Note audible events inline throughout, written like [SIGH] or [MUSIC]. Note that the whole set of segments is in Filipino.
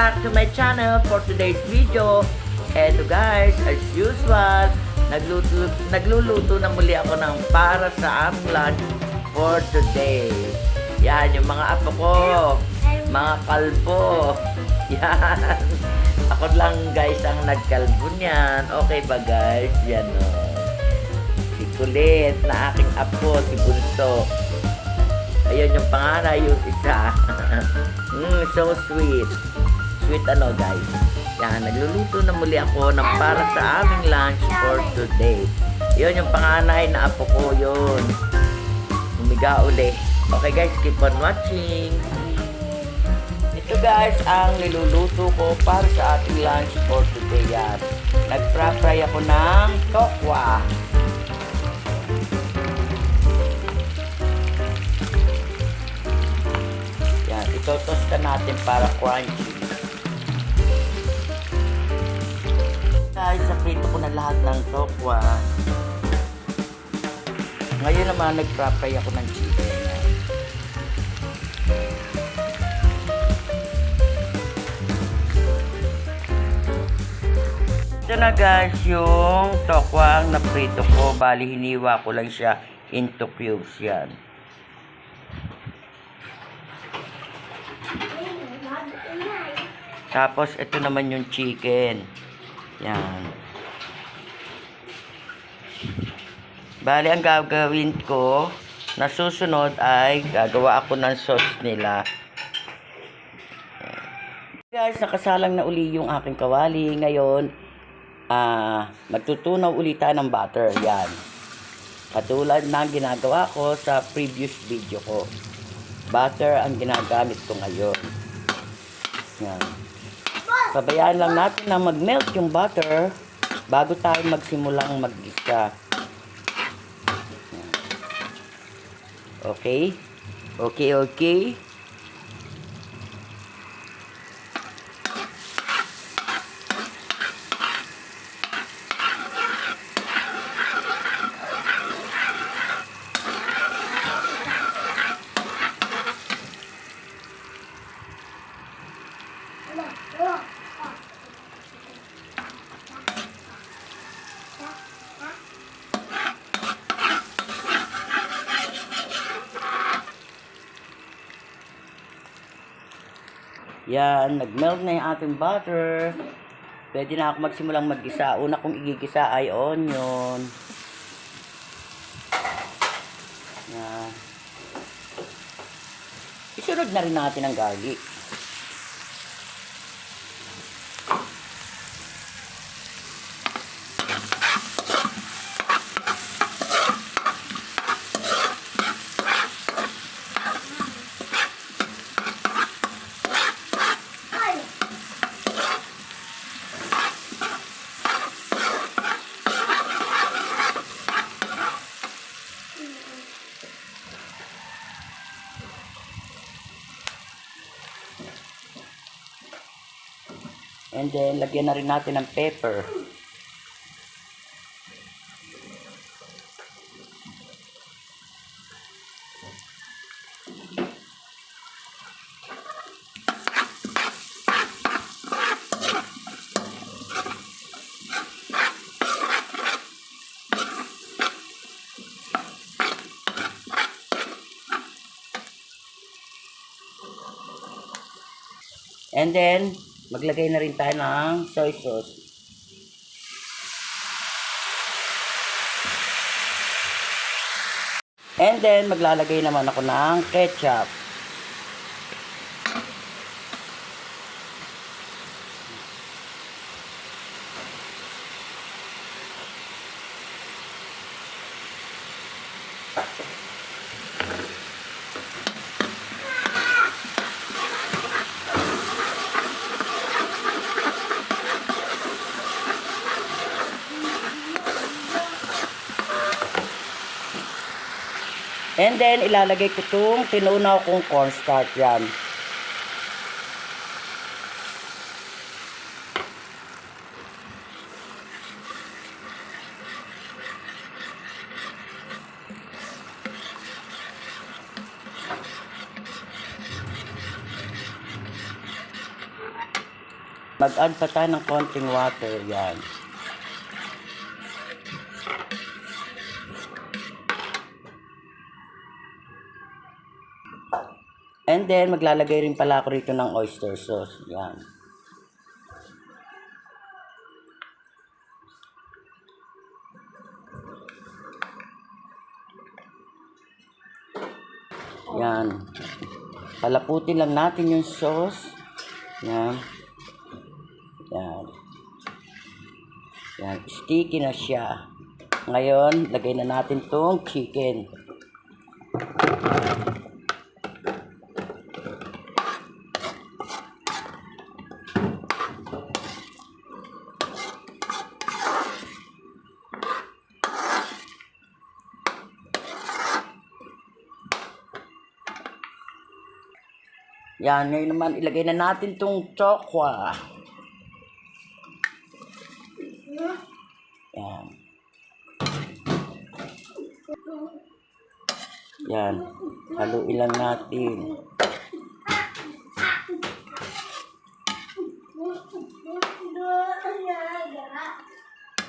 back to my channel for today's video. Eto guys, as usual, nagluto, nagluluto na muli ako ng para sa aming lunch for today. Yan, yung mga apo ko, mga kalbo. [LAUGHS] Yan. Ako lang guys ang nagkalbo niyan. Okay ba guys? Yan o. Si Kulit na aking apo, si Bunso. Ayun yung pangalan, yung isa. [LAUGHS] mm, so sweet. Sweet ano guys. Yan, nagluluto na muli ako ng para sa aming lunch for today. Yun yung panganay na apo ko yun. Humiga uli. Okay guys, keep on watching. Ito guys, ang niluluto ko para sa ating lunch for today yan. Nagpra-fry ako ng tokwa. Yan, itotoast ka natin para crunchy. Guys, saprito ko na lahat ng tokwa. Ngayon naman, nag-fry ako ng chicken. Ito na guys, yung tokwa ang naprito ko. Bali, hiniwa ko lang siya into cubes yan. Tapos, ito naman yung chicken. Yan. Bali, ang gagawin ko, na susunod ay gagawa ako ng sauce nila. Guys, nakasalang na uli yung aking kawali. Ngayon, ah, magtutunaw uli tayo ng butter. Yan. Katulad ng ginagawa ko sa previous video ko. Butter ang ginagamit ko ngayon. Yan. Pabayaan lang natin na mag-melt yung butter bago tayo magsimulang mag-isa. Okay? Okay, okay. Yan, nag-melt na yung ating butter. Pwede na ako magsimulang mag-isa. Una kong igigisa ay onion. Yan. Isunod na rin natin ang garlic. And then, lagyan na rin natin ng pepper. And then, maglagay na rin tayo ng soy sauce. And then, maglalagay naman ako ng ketchup. And then, ilalagay ko itong tinunaw kong cornstarch yan. Mag-add pa tayo ng konting water. Yan. And then, maglalagay rin pala ako rito ng oyster sauce. Yan. Yan. Palaputin lang natin yung sauce. Yan. Yan. Yan. Sticky na siya. Ngayon, lagay na natin tong chicken. Yan, ngayon naman ilagay na natin tong chokwa. Yan. Yan. Haluin lang natin.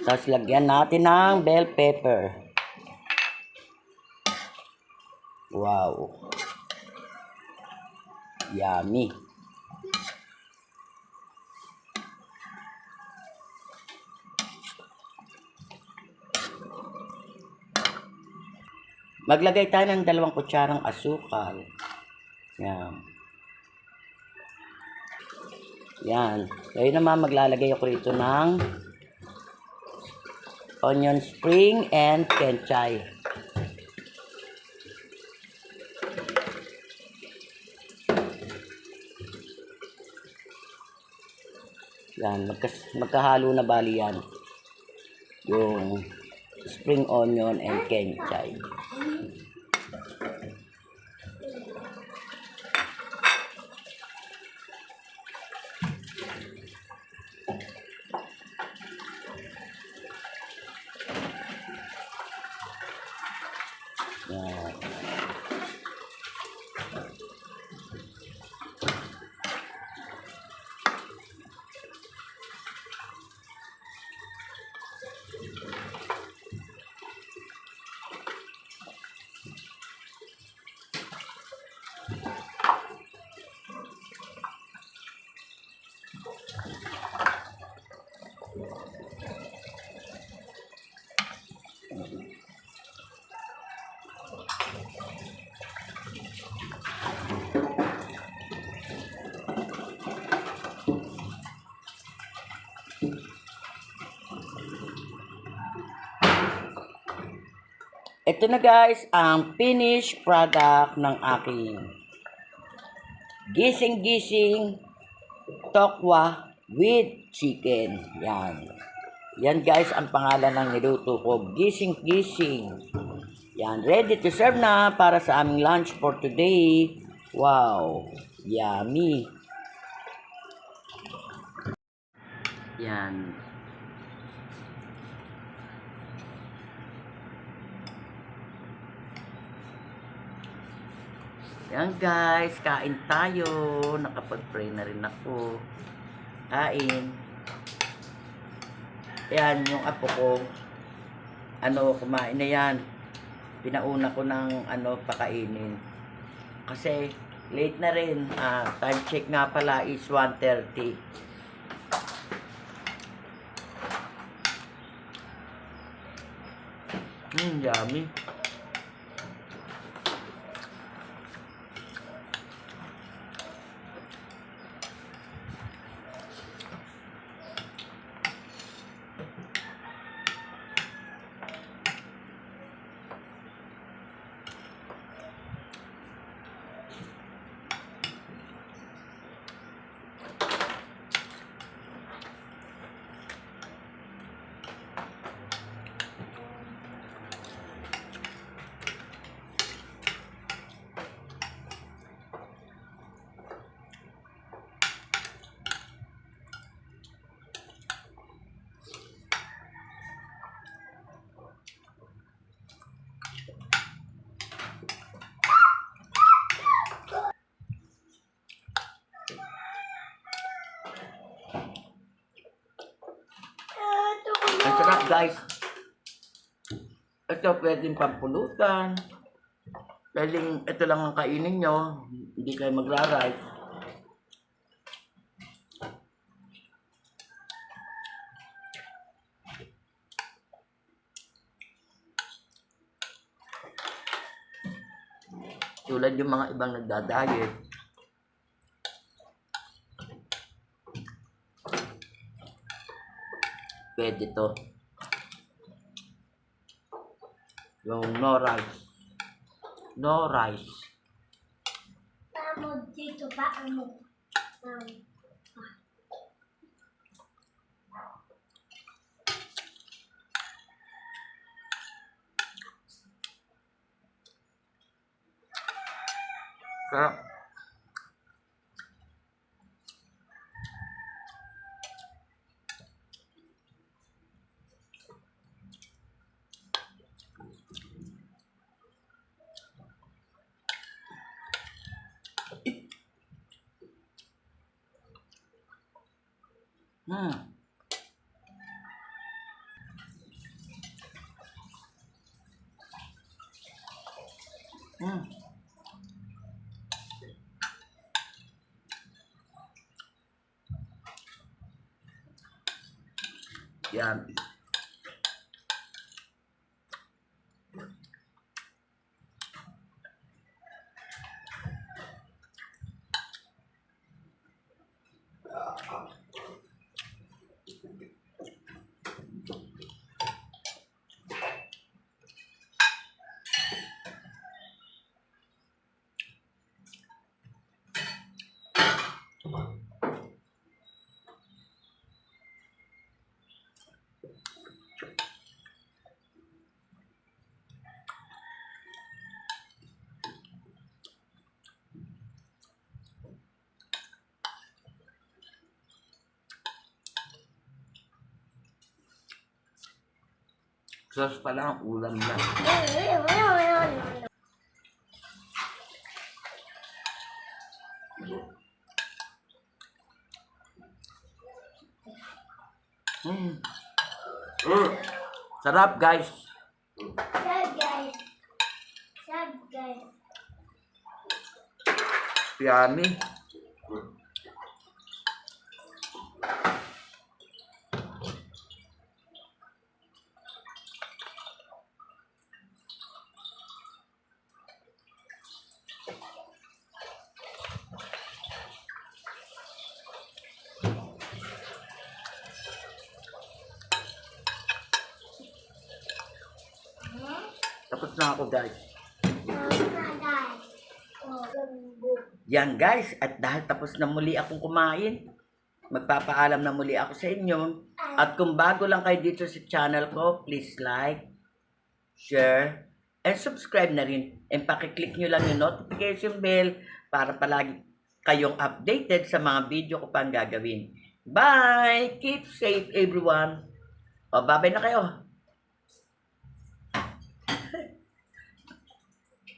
Tapos lagyan natin ng bell pepper. Wow. Yummy. Maglagay tayo ng dalawang kutsarang asukal. Yan. Yan. Ngayon naman maglalagay ako rito ng onion spring and kenchay. Yan, magkas, magkahalo na bali yan. Yung spring onion and kenchay. Yan. Ito na guys, ang finished product ng aking gising-gising tokwa with chicken. Yan. Yan guys, ang pangalan ng niluto ko. Gising-gising. Yan. Ready to serve na para sa aming lunch for today. Wow. Yummy. Yan. Yan guys, kain tayo. Nakapag-pray na rin ako. Kain. Yan, yung apo ko. Ano, kumain na yan. Pinauna ko ng ano, pakainin. Kasi, late na rin. Ah, time check nga pala is 1.30. Hmm, yummy. Guys. Ito pwedeng pampulutan. Pwedeng ito lang ang kainin nyo. Hindi kayo magra-rice. Tulad yung mga ibang nagda-diet. Pwede to. Yung no rice. No rice. Paano dito? Paano? Um, Sarap. Hmm. Hmm. Yan. Sauce pa lang, ulam na. Hmm. Sarap guys. Sad guys. Sad guys. Yummy. Tapos na ako guys. Yan guys, at dahil tapos na muli akong kumain, magpapaalam na muli ako sa inyo. At kung bago lang kayo dito sa channel ko, please like, share, and subscribe na rin. And pakiclick nyo lang yung notification bell para palagi kayong updated sa mga video ko pang gagawin. Bye! Keep safe everyone! O, babay na kayo!